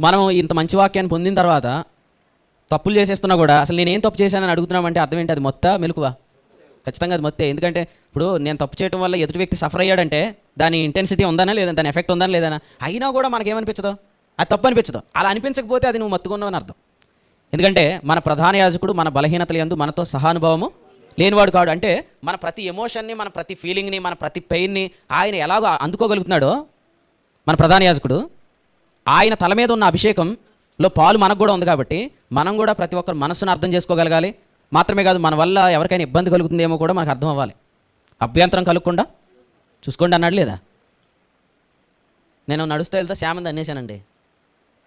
మనం ఇంత మంచి వాక్యాన్ని పొందిన తర్వాత తప్పులు చేసేస్తున్నా కూడా అసలు నేనేం తప్పు చేశానని అడుగుతున్నామంటే అర్థం ఏంటి? అది మొత్తం మెలకువా. ఖచ్చితంగా అది మొత్తే. ఎందుకంటే ఇప్పుడు నేను తప్పు చేయడం వల్ల ఎదుటి వ్యక్తి సఫర్ అయ్యాడంటే దాని ఇంటెన్సిటీ ఉందానా లేదా? దాని ఎఫెక్ట్ ఉందా లేదనా? అయినా కూడా మనకేమనిపించదు? అది తప్పు అనిపించదు. అలా అనిపించకపోతే అది నువ్వు మత్తుకున్నావని అర్థం. ఎందుకంటే మన ప్రధాన యాజకుడు మన బలహీనతలు ఎందు మనతో సహానుభవము లేనివాడు కాడు. అంటే మన ప్రతి ఎమోషన్ని మన ప్రతి ఫీలింగ్ని మన ప్రతి పెయిన్ని ఆయన ఎలాగో అందుకోగలుగుతున్నాడో మన ప్రధాన యాజకుడు ఆయన తల మీద ఉన్న అభిషేకంలో పాలు మనకు కూడా ఉంది కాబట్టి మనం కూడా ప్రతి ఒక్కరు మనసును అర్థం చేసుకోగలగాలి. మాత్రమే కాదు మన వల్ల ఎవరికైనా ఇబ్బంది కలుగుతుందేమో కూడా మనకు అర్థం అవ్వాలి అభ్యంతరం కలగకుండా చూసుకోండి అన్నాడు లేదా? నేను నడుస్తూ వెళ్తే శ్యామని తన్నేశానండి.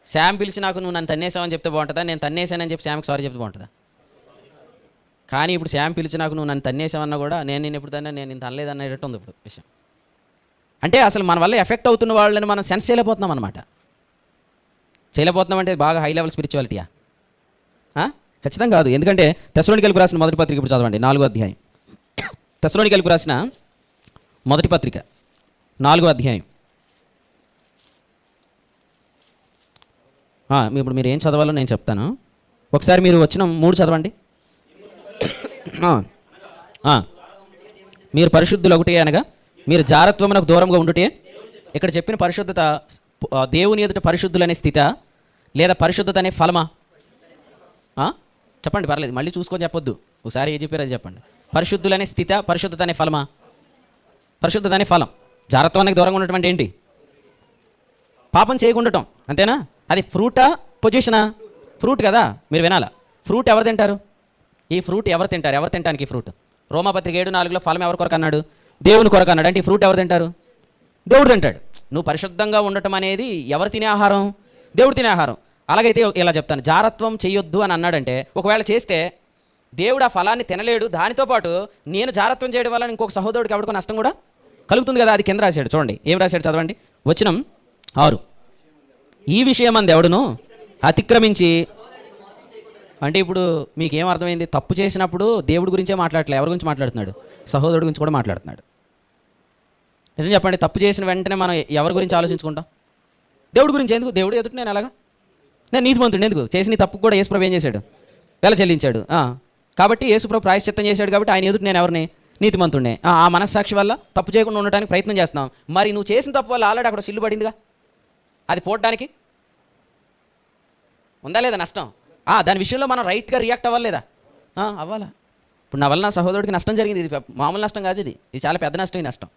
శ్యామ్ పిలిచి నాకు నువ్వు నన్ను తన్నేసావని చెప్తే బాగుంటుందా? నేను తన్నేశానని చెప్పి శ్యామ్కి సారీ చెప్తే బాగుంటుందా? కానీ ఇప్పుడు శ్యామ్ పిలిచి నాకు నువ్వు నన్ను తన్నేసావన్నా కూడా నేను నేను ఎప్పుడు తన్నా నేను నేను తనలేదు అనేటట్టు ఉంది ఇప్పుడు విషయం. అంటే అసలు మన వల్ల ఎఫెక్ట్ అవుతున్న వాళ్ళని మనం సెన్స్ చేయలేకపోతున్నాం అనమాట చేయలేకపోతున్నాం అంటే బాగా హై లెవెల్ స్పిరిచువాలిటీయా ఖచ్చితంగా కాదు. ఎందుకంటే తెసలోని కలిపి రాసిన మొదటి పత్రిక ఇప్పుడు చదవండి నాలుగో అధ్యాయం. తెసలోని కలిపి రాసిన మొదటి పత్రిక నాలుగో అధ్యాయం. మీ- ఇప్పుడు మీరు ఏం చదవాలో నేను చెప్తాను. ఒకసారి మీరు వచ్చిన మూడు చదవండి. మీరు పరిశుద్ధులు ఒకటే అనగా మీరు జారత్వమునకు దూరంగా ఉండుటే ఇక్కడ చెప్పిన పరిశుద్ధత దేవుని ఎదుట పరిశుద్ధులనే స్థిత లేదా పరిశుద్ధత అనే ఫలమా చెప్పండి పర్లేదు. మళ్ళీ చూసుకొని చెప్పొద్దు. ఒకసారి ఏ చెప్పారో అది చెప్పండి. పరిశుద్ధులనే స్థిత పరిశుద్ధత అనే ఫలమా? పరిశుద్ధత అనే ఫలం జారత్వానికి దూరంగా ఉండటం ఏంటి? పాపం చేయకుండటం. అంతేనా? అది ఫ్రూటా పొజిషనా? ఫ్రూట్ కదా మీరు వినాలా? ఫ్రూట్ ఎవరు తింటారు? ఈ ఫ్రూట్ ఎవరు తింటారు? ఎవరు తింటానికి ఈ ఫ్రూట్? రోమాపత్రిక ఏడు నాలుగులో ఫలం ఎవరు కొరకు అన్నాడు? దేవుని కొరకు అన్నాడు. అంటే ఈ ఫ్రూట్ ఎవరు తింటారు? దేవుడు తింటాడు. నువ్వు పరిశుద్ధంగా ఉండటం అనేది ఎవరు తినే ఆహారం? దేవుడు తినే ఆహారం. అలాగైతే ఇలా చెప్తాను. జారత్వం చేయొద్దు అని అన్నాడంటే ఒకవేళ చేస్తే దేవుడు ఆ ఫలాన్ని తినలేడు. దానితో పాటు నేను జారత్వం చేయడం వల్ల ఇంకొక సహోదరుడికి ఎవరికో నష్టం కూడా కలుగుతుంది కదా? అది కింద రాశాడు. చూడండి. ఏం రాశాడు? చదవండి. వచనం ఆరు. ఈ విషయం అంది ఎవడును అతిక్రమించి అంటే ఇప్పుడు మీకు ఏం అర్థమైంది? తప్పు చేసినప్పుడు దేవుడి గురించే మాట్లాడలేదు ఎవరి గురించి మాట్లాడుతున్నాడు? సహోదరుడి గురించి కూడా మాట్లాడుతున్నాడు. నిజం చెప్పండి. తప్పు చేసిన వెంటనే మనం ఎవరి గురించి ఆలోచించుకుంటాం? దేవుడి గురించి ఎందుకు? దేవుడు ఎదుటి నేను అలాగా నేను నీతిమంతుడు ఎందుకు? చేసిన తప్పు కూడా యేసుప్రభు ఏం చేశాడు? వెల చెల్లించాడు. కాబట్టి యేసుప్రభు ప్రాయశ్చిత్తం చేశాడు కాబట్టి ఆయన ఎదుటి నేను ఎవరిని? నీతిమంతుడినే. ఆ మనస్సాక్షి వల్ల తప్పు చేయకుండా ఉండటానికి ప్రయత్నం చేస్తున్నాం. మరి నువ్వు చేసిన తప్పు వల్ల ఆల్రెడీ అక్కడ సిల్లు పడిందిగా? అది పోవడానికి ఉందా లేదా నష్టం? దాని విషయంలో మనం రైట్గా రియాక్ట్ అవ్వలేదా? అవ్వాలా? ఇప్పుడు నా వల్ల నా సహోదరుడికి నష్టం జరిగింది. ఇది మామూలు నష్టం కాదు ఇది. ఇది చాలా పెద్ద నష్టం ఈ నష్టం.